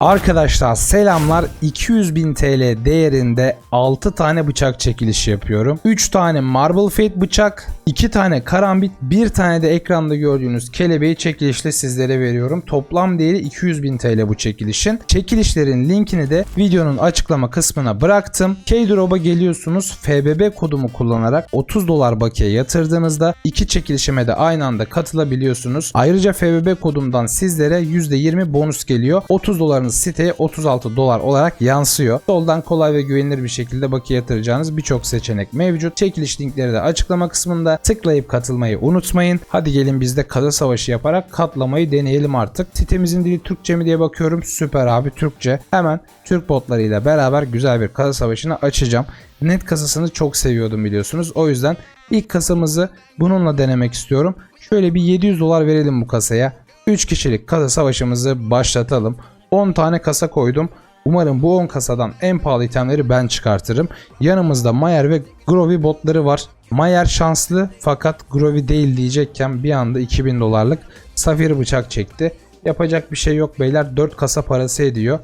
Arkadaşlar selamlar 200.000 TL değerinde 6 tane bıçak çekilişi yapıyorum. 3 tane Marble Fate bıçak, 2 tane karambit, 1 tane de ekranda gördüğünüz kelebeği çekilişle sizlere veriyorum. Toplam değeri 200.000 TL bu çekilişin. Çekilişlerin linkini de videonun açıklama kısmına bıraktım. Keydrop'a geliyorsunuz FBB kodumu kullanarak 30 dolar bakiye yatırdığınızda iki çekilişime de aynı anda katılabiliyorsunuz. Ayrıca FBB kodumdan sizlere %20 bonus geliyor. 30 dolarınız siteye 36 dolar olarak yansıyor. Soldan kolay ve güvenilir bir şekilde bakiye yatıracağınız birçok seçenek mevcut. Çekiliş linkleri de açıklama kısmında. Tıklayıp katılmayı unutmayın. Hadi gelin biz de kara savaşı yaparak katlamayı deneyelim artık. Sitemizin dili Türkçe mi diye bakıyorum. Süper abi Türkçe. Hemen Türk botlarıyla beraber güzel bir kara savaşını açacağım. Net kasasını çok seviyordum biliyorsunuz. O yüzden ilk kasamızı bununla denemek istiyorum. Şöyle bir 700 dolar verelim bu kasaya. 3 kişilik kasa savaşımızı başlatalım. 10 tane kasa koydum. Umarım bu 10 kasadan en pahalı itemleri ben çıkartırım. Yanımızda Mayer ve Groovy botları var. Mayer şanslı fakat Groovy değil diyecekken bir anda 2000 dolarlık safir bıçak çekti. Yapacak bir şey yok beyler 4 kasa parası ediyor.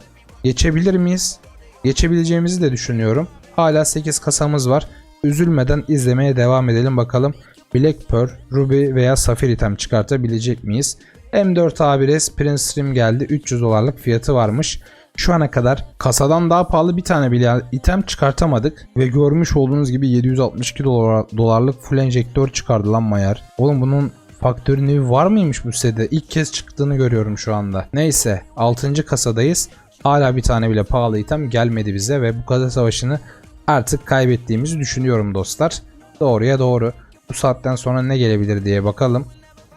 Geçebilir miyiz? Geçebileceğimizi de düşünüyorum. Hala 8 kasamız var. Üzülmeden izlemeye devam edelim bakalım. Black Pearl, Ruby veya Safir item çıkartabilecek miyiz? M4 A1S Prince Stream geldi. 300 dolarlık fiyatı varmış. Şu ana kadar kasadan daha pahalı bir tane bile item çıkartamadık. Ve görmüş olduğunuz gibi 762 dolar, dolarlık full enjektör çıkardı lan Mayer. Oğlum bunun faktörü nevi var mıymış bu sitede? İlk kez çıktığını görüyorum şu anda. Neyse 6. kasadayız. Hala bir tane bile pahalı item gelmedi bize ve bu kasa savaşını artık kaybettiğimizi düşünüyorum dostlar. Doğruya doğru. Bu saatten sonra ne gelebilir diye bakalım.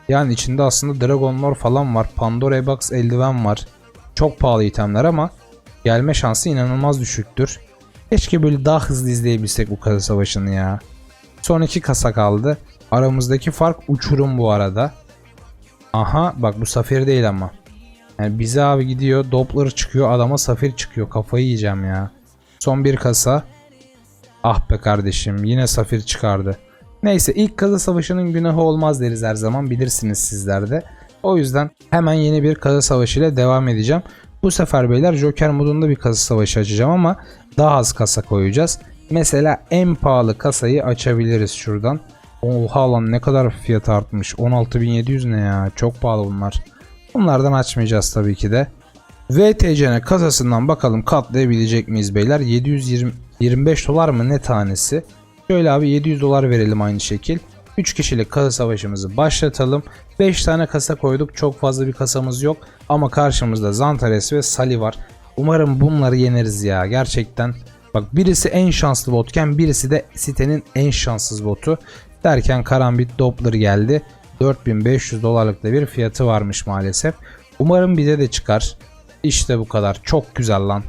Yani içinde aslında Dragon Lore falan var. Pandora Box eldiven var. Çok pahalı itemler ama gelme şansı inanılmaz düşüktür. Keşke böyle daha hızlı izleyebilsek bu kasa savaşını ya. Son iki kasa kaldı. Aramızdaki fark uçurum bu arada. Aha bak bu safir değil ama. Yani bize abi gidiyor Doppler çıkıyor adama safir çıkıyor kafayı yiyeceğim ya. Son bir kasa. Ah be kardeşim yine safir çıkardı. Neyse ilk kazı savaşının günahı olmaz deriz her zaman bilirsiniz sizler de. O yüzden hemen yeni bir kazı savaşı ile devam edeceğim. Bu sefer beyler Joker modunda bir kazı savaşı açacağım ama daha az kasa koyacağız. Mesela en pahalı kasayı açabiliriz şuradan. Oha lan ne kadar fiyat artmış. 16.700 ne ya çok pahalı bunlar. Bunlardan açmayacağız tabii ki de. VTCN kasasından bakalım katlayabilecek miyiz beyler? 725 dolar mı ne tanesi? Şöyle abi 700 dolar verelim aynı şekil. 3 kişilik kasa savaşımızı başlatalım. 5 tane kasa koyduk. Çok fazla bir kasamız yok. Ama karşımızda Zantares ve Sali var. Umarım bunları yeneriz ya. Gerçekten. Bak birisi en şanslı botken birisi de sitenin en şanssız botu. Derken Karambit Doppler geldi. 4500 dolarlık da bir fiyatı varmış maalesef. Umarım bize de çıkar. İşte bu kadar. Çok güzel lan.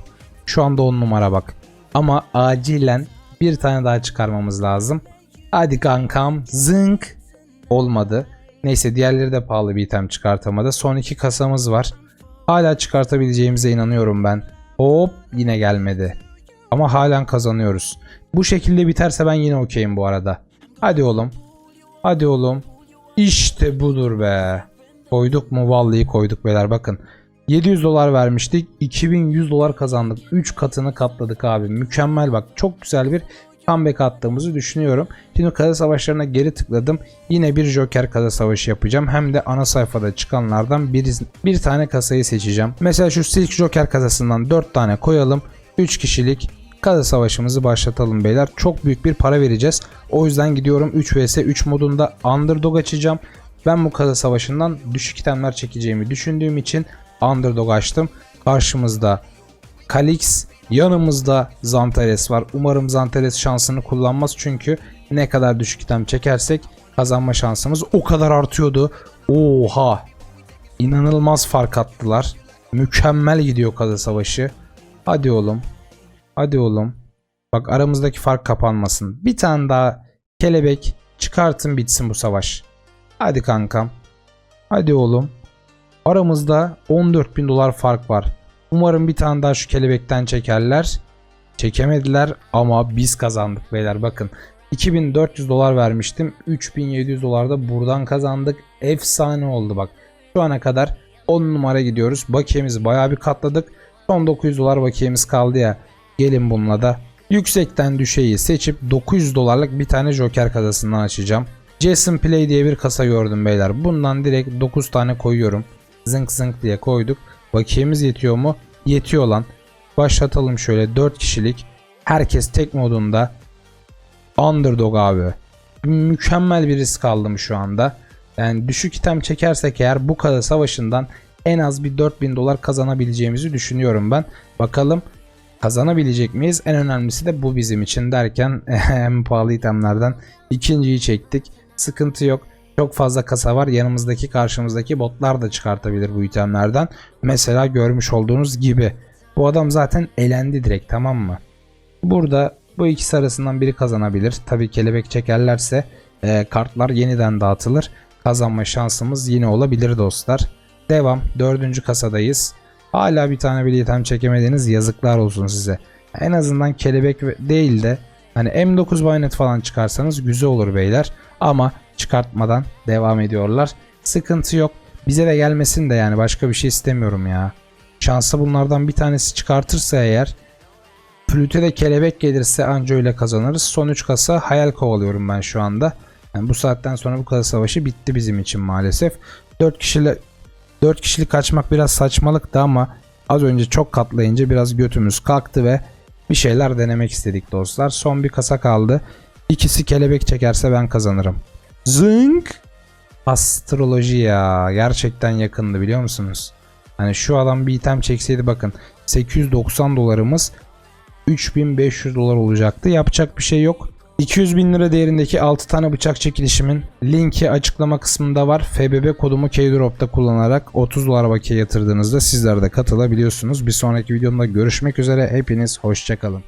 Şu anda 10 numara bak. Ama acilen bir tane daha çıkarmamız lazım. Hadi kankam zınk. Olmadı. Neyse diğerleri de pahalı bir item çıkartamadı. Son iki kasamız var. Hala çıkartabileceğimize inanıyorum ben. Hop yine gelmedi. Ama halen kazanıyoruz. Bu şekilde biterse ben yine okeyim bu arada. Hadi oğlum. Hadi oğlum. İşte budur be. Koyduk mu? Vallahi koyduk beyler bakın. 700 dolar vermiştik. 2100 dolar kazandık. 3 katını katladık abi. Mükemmel bak. Çok güzel bir comeback attığımızı düşünüyorum. Şimdi kasa savaşlarına geri tıkladım. Yine bir Joker kasa savaşı yapacağım. Hem de ana sayfada çıkanlardan bir, bir tane kasayı seçeceğim. Mesela şu Silk Joker kasasından 4 tane koyalım. 3 kişilik kasa savaşımızı başlatalım beyler. Çok büyük bir para vereceğiz. O yüzden gidiyorum 3 vs 3 modunda underdog açacağım. Ben bu kasa savaşından düşük itemler çekeceğimi düşündüğüm için underdog açtım. Karşımızda Kalix, yanımızda Zantares var. Umarım Zantares şansını kullanmaz çünkü ne kadar düşük item çekersek kazanma şansımız o kadar artıyordu. Oha! İnanılmaz fark attılar. Mükemmel gidiyor kasa savaşı. Hadi oğlum. Hadi oğlum. Bak aramızdaki fark kapanmasın. Bir tane daha kelebek çıkartın bitsin bu savaş. Hadi kankam. Hadi oğlum. Aramızda 14.000 dolar fark var. Umarım bir tane daha şu kelebekten çekerler. Çekemediler ama biz kazandık beyler bakın. 2400 dolar vermiştim. 3700 dolar da buradan kazandık. Efsane oldu bak. Şu ana kadar 10 numara gidiyoruz. Bakiyemizi bayağı bir katladık. Son 900 dolar bakiyemiz kaldı ya. Gelin bununla da yüksekten düşeyi seçip 900 dolarlık bir tane Joker kasasından açacağım. Jason Play diye bir kasa gördüm beyler. Bundan direkt 9 tane koyuyorum. Zınk zınk diye koyduk. Bakiyemiz yetiyor mu? Yetiyor lan. Başlatalım şöyle 4 kişilik. Herkes tek modunda. Underdog abi. Mükemmel bir risk aldım şu anda. Yani düşük item çekersek eğer bu kadar savaşından en az bir 4000 dolar kazanabileceğimizi düşünüyorum ben. Bakalım kazanabilecek miyiz? En önemlisi de bu bizim için derken en pahalı itemlerden ikinciyi çektik. Sıkıntı yok. Çok fazla kasa var. Yanımızdaki karşımızdaki botlar da çıkartabilir bu itemlerden. Mesela görmüş olduğunuz gibi. Bu adam zaten elendi direkt tamam mı? Burada bu ikisi arasından biri kazanabilir. Tabii kelebek çekerlerse e, kartlar yeniden dağıtılır. Kazanma şansımız yine olabilir dostlar. Devam. Dördüncü kasadayız. Hala bir tane bile item çekemediniz. Yazıklar olsun size. En azından kelebek değil de hani M9 bayonet falan çıkarsanız güzel olur beyler. Ama çıkartmadan devam ediyorlar. Sıkıntı yok. Bize de gelmesin de yani başka bir şey istemiyorum ya. Şansa bunlardan bir tanesi çıkartırsa eğer Flüte de kelebek gelirse anca öyle kazanırız. Son 3 kasa hayal kovalıyorum ben şu anda. Yani bu saatten sonra bu kasa savaşı bitti bizim için maalesef. 4 kişiyle 4 kişilik kaçmak biraz saçmalıktı ama az önce çok katlayınca biraz götümüz kalktı ve bir şeyler denemek istedik dostlar. Son bir kasa kaldı. İkisi kelebek çekerse ben kazanırım. Zınk! Astroloji ya. Gerçekten yakındı biliyor musunuz? Hani şu adam bir item çekseydi bakın 890 dolarımız 3500 dolar olacaktı. Yapacak bir şey yok. 200 bin lira değerindeki 6 tane bıçak çekilişimin linki açıklama kısmında var. FBB kodumu Keydrop'ta kullanarak 30 dolar bakiye yatırdığınızda sizler de katılabiliyorsunuz. Bir sonraki videomda görüşmek üzere. Hepiniz hoşçakalın.